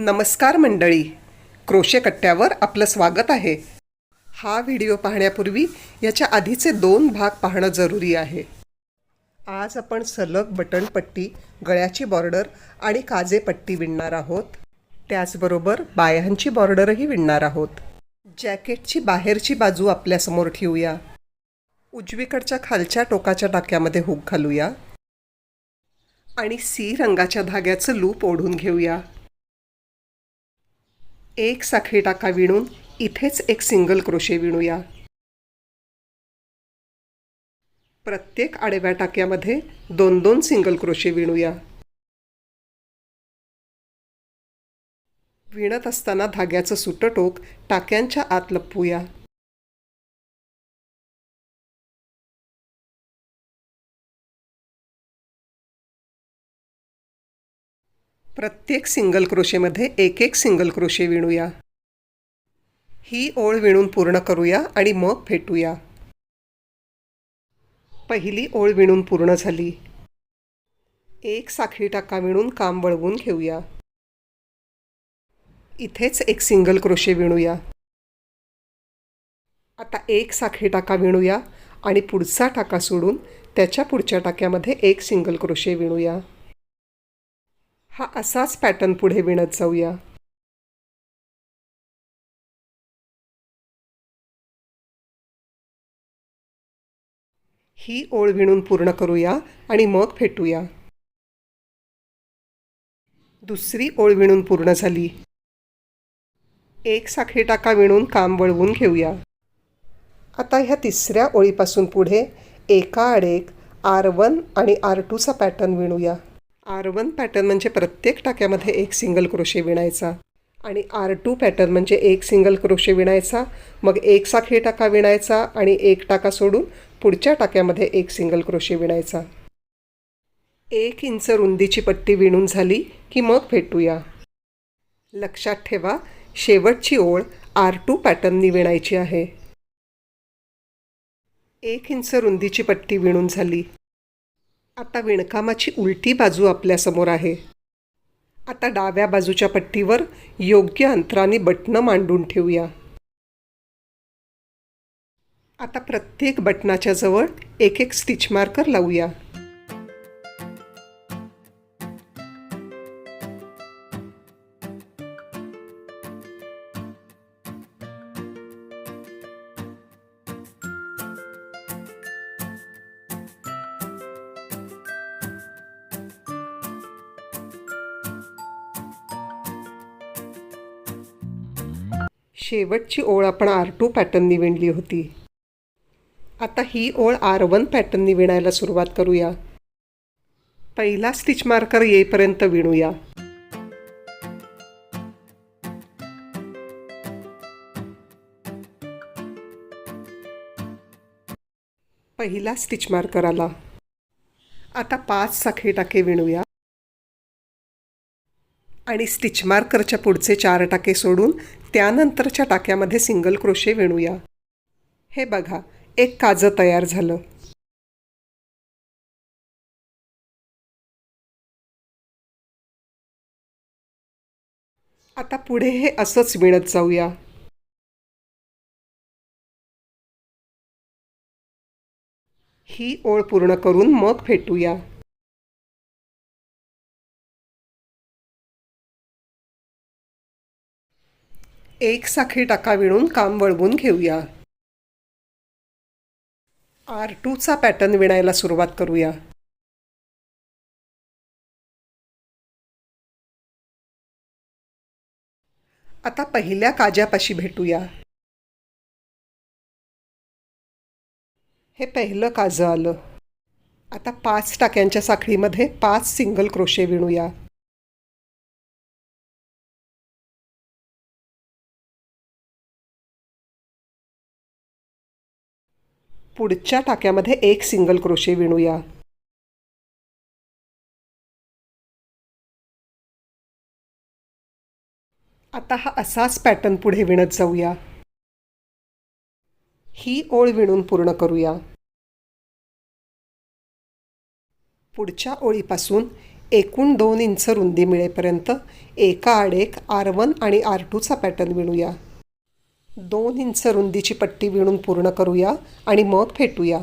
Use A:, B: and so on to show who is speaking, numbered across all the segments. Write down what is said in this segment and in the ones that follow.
A: नमस्कार मंडळी. क्रोशे कट्ट्यावर आपलं स्वागत आहे. हा व्हिडिओ पाहण्यापूर्वी याच्या आधीचे दोन भाग पाहणं जरुरी आहे. आज आपण सलग बटन पट्टी गळ्याची बॉर्डर आणि काजे पट्टी विणणार आहोत. त्याचबरोबर बायांची बॉर्डरही विणणार आहोत. जॅकेटची बाहेरची बाजू आपल्यासमोर ठेवूया. उजवीकडच्या खालच्या टोकाच्या टाक्यामध्ये हुक घालूया. आणि सी रंगाच्या धाग्याचं लूप ओढून घेऊया. एक साखळी टाका विणून इथेच एक सिंगल क्रोशे विणूया. प्रत्येक आडव्या टाक्यामध्ये दोन दोन सिंगल क्रोशे विणूया. विणत असताना धाग्याचं सुटटोक टाक्यांच्या आत लपवूया. प्रत्येक सिंगल क्रोशेमध्ये एक एक सिंगल क्रोशे विणूया. ही ओळ विणून पूर्ण करूया आणि मग फेटूया. पहिली ओळ विणून पूर्ण झाली. एक साखळी टाका विणून काम वळवून घेऊया. इथेच एक सिंगल क्रोशे विणूया. आता एक साखळी टाका विणूया आणि पुढचा टाका सोडून त्याच्या पुढच्या टाक्यामध्ये एक सिंगल क्रोशे विणूया. हा असाच पॅटर्न पुढे विणत जाऊया. ही ओळ विणून पूर्ण करूया आणि मग फेटूया. दुसरी ओळ विणून पूर्ण झाली. एक साखळी टाका विणून काम वळवून घेऊया. आता ह्या तिसऱ्या ओळीपासून पुढे एका आड एक आर वन आणि आर टूचा पॅटर्न विणूया. आर वन पॅटर्न म्हणजे प्रत्येक टाक्यामध्ये एक सिंगल क्रोशे विणायचा आणि आर टू पॅटर्न म्हणजे एक सिंगल क्रोशे विणायचा मग एक साखळी टाका विणायचा आणि एक टाका सोडून पुढच्या टाक्यामध्ये एक सिंगल क्रोशे विणायचा. एक इंच रुंदीची पट्टी विणून झाली की मग भेटूया. लक्षात ठेवा शेवटची ओळ आर टू पॅटर्ननी विणायची आहे. एक इंच रुंदीची पट्टी विणून झाली. आता विणकामाची उलटी बाजू आपल्यासमोर आहे. आता डाव्या बाजूच्या पट्टीवर योग्य अंतराने बटणं मांडून ठेवूया. आता प्रत्येक बटनाच्या जवळ एक एक स्टिच मार्कर लावूया. शेवटची ओळ आपण आर टू पॅटर्ननी विणली होती. आता ही ओळ आर वन पॅटर्ननी विणायला सुरुवात करूया. पहिला स्टिच मार्कर येईपर्यंत विणूया. पहिला स्टिच मार्कर आला. आता पाच साखळी टाके विणूया. आणि स्टिच मार्करच्या पुढचे चार टाके सोडून त्यानंतरच्या टाक्यामध्ये सिंगल क्रोशे विणूया. हे बघा एक काजं तयार झालं. आता पुढे हे असंच विणत जाऊया. ही ओळ पूर्ण करून मग फेटूया. एक साखळी टाका विणून काम वळवून घेऊया. आर टूचा पॅटर्न विणायला सुरुवात करूया. आता पहिल्या काज्यापाशी भेटूया. हे पहिलं काजं आलं. आता पाच टाक्यांच्या साखळीमध्ये पाच सिंगल क्रोशे विणूया. पुढच्या टाक्यामध्ये एक सिंगल क्रोशे विणूया. आता हा असाच पॅटर्न पुढे विणत जाऊया. ही ओळ विणून पूर्ण करूया. पुढच्या ओळीपासून एकूण दोन इंच रुंदी मिळेपर्यंत एका आड एक आर वन आणि आर टूचा पॅटर्न विणूया. दोन इंच रुंदीची पट्टी विणून पूर्ण करूया आणि मग फेटूया.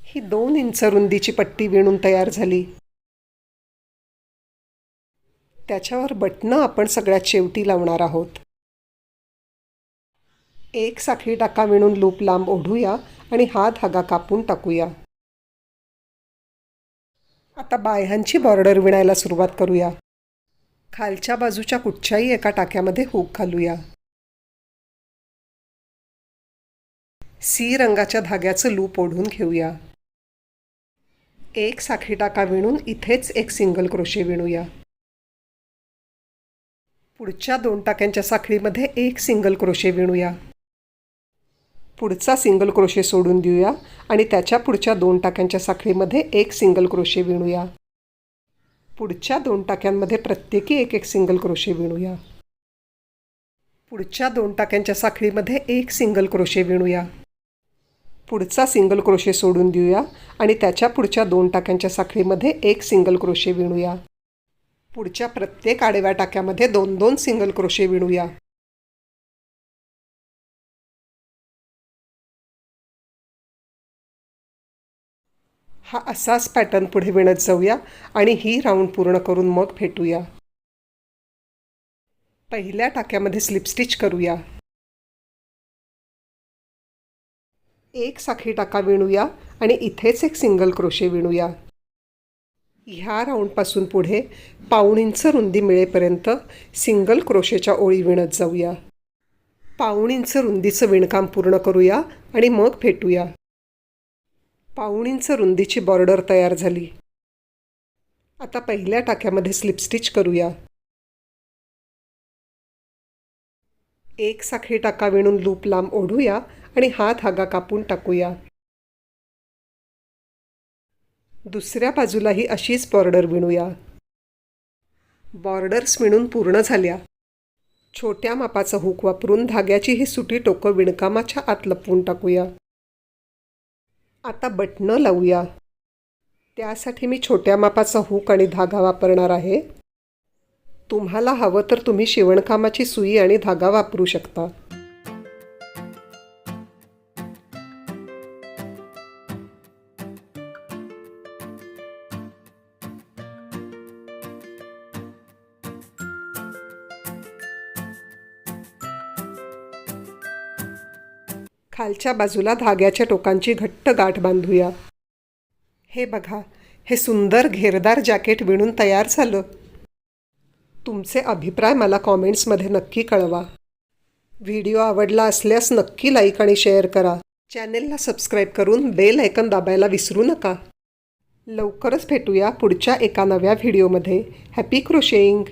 A: ही दोन इंच रुंदीची पट्टी विणून तयार झाली. त्याच्यावर बटणं आपण सगळ्यात शेवटी लावणार आहोत. एक साखळी टाका विणून लूप लांब ओढूया आणि हा धागा कापून टाकूया. आता बाह्यांची बॉर्डर विणायला सुरुवात करूया. खालच्या बाजूच्या कुठच्याही एका टाक्यामध्ये हूक घालूया. सी रंगाच्या धाग्याचं लूप ओढून घेऊया. एक साखळी टाका विणून इथेच एक सिंगल क्रोशे विणूया. पुढच्या दोन टाक्यांच्या साखळीमध्ये एक सिंगल क्रोशे विणूया. पुढचा सिंगल क्रोशे सोडून देऊया आणि त्याच्या पुढच्या दोन टाक्यांच्या साखळीमध्ये एक सिंगल क्रोशे विणूया. पुढच्या दोन टाक्यांमध्ये प्रत्येकी एक एक सिंगल क्रोशे विणूया. पुढच्या दोन टाक्यांच्या साखळीमध्ये एक सिंगल क्रोशे विणूया. पुढचा सिंगल क्रोशे सोडून देऊया आणि त्याच्या पुढच्या दोन टाक्यांच्या साखळीमध्ये एक सिंगल क्रोशे विणूया. पुढच्या प्रत्येक आडव्या टाक्यामध्ये दोन दोन सिंगल क्रोशे विणूया. हा असाच पॅटर्न पुढे विणत जाऊया आणि ही राऊंड पूर्ण करून मग फेटूया. पहिल्या टाक्यामध्ये स्लिप स्टिच करूया. एक साखळी टाका विणूया आणि इथेच एक सिंगल क्रोशे विणूया. ह्या राऊंडपासून पुढे पाऊण इंच रुंदी मिळेपर्यंत सिंगल क्रोशेच्या ओळी विणत जाऊया. पाऊण इंच रुंदीचं विणकाम पूर्ण करूया आणि मग फेटूया. पाऊण इंच रुंदीची बॉर्डर तयार झाली. आता पहिल्या टाक्यामध्ये स्लिप स्टिच करूया. एक साखळी टाका विणून लूप लांब ओढूया आणि हा धागा कापून टाकूया. दुसऱ्या बाजूलाही अशीच बॉर्डर विणूया. बॉर्डर्स विणून पूर्ण झाल्या. छोट्या मापाचा हुक वापरून धाग्याची ही सुटी टोकं विणकामाच्या आत लपवून टाकूया. आता बटणं लावूया. त्यासाठी मी छोट्या मापाचा हुक आणि धागा वापरणार आहे. तुम्हाला हवं तर तुम्ही शिवणकामाची सुई आणि धागा वापरू शकता. खालच्या बाजूला धाग्याच्या टोकांची घट्ट गाठ बांधूया. हे बघा हे सुंदर घेरदार जॅकेट विणून तयार झालं. तुमचे अभिप्राय मला कॉमेंट्समध्ये नक्की कळवा. व्हिडिओ आवडला असल्यास नक्की लाईक आणि शेअर करा. चॅनेलला सबस्क्राईब करून बेल ऐकन दाबायला विसरू नका. लवकरच भेटूया पुढच्या एका नव्या व्हिडिओमध्ये हॅपी क्रोशेईंग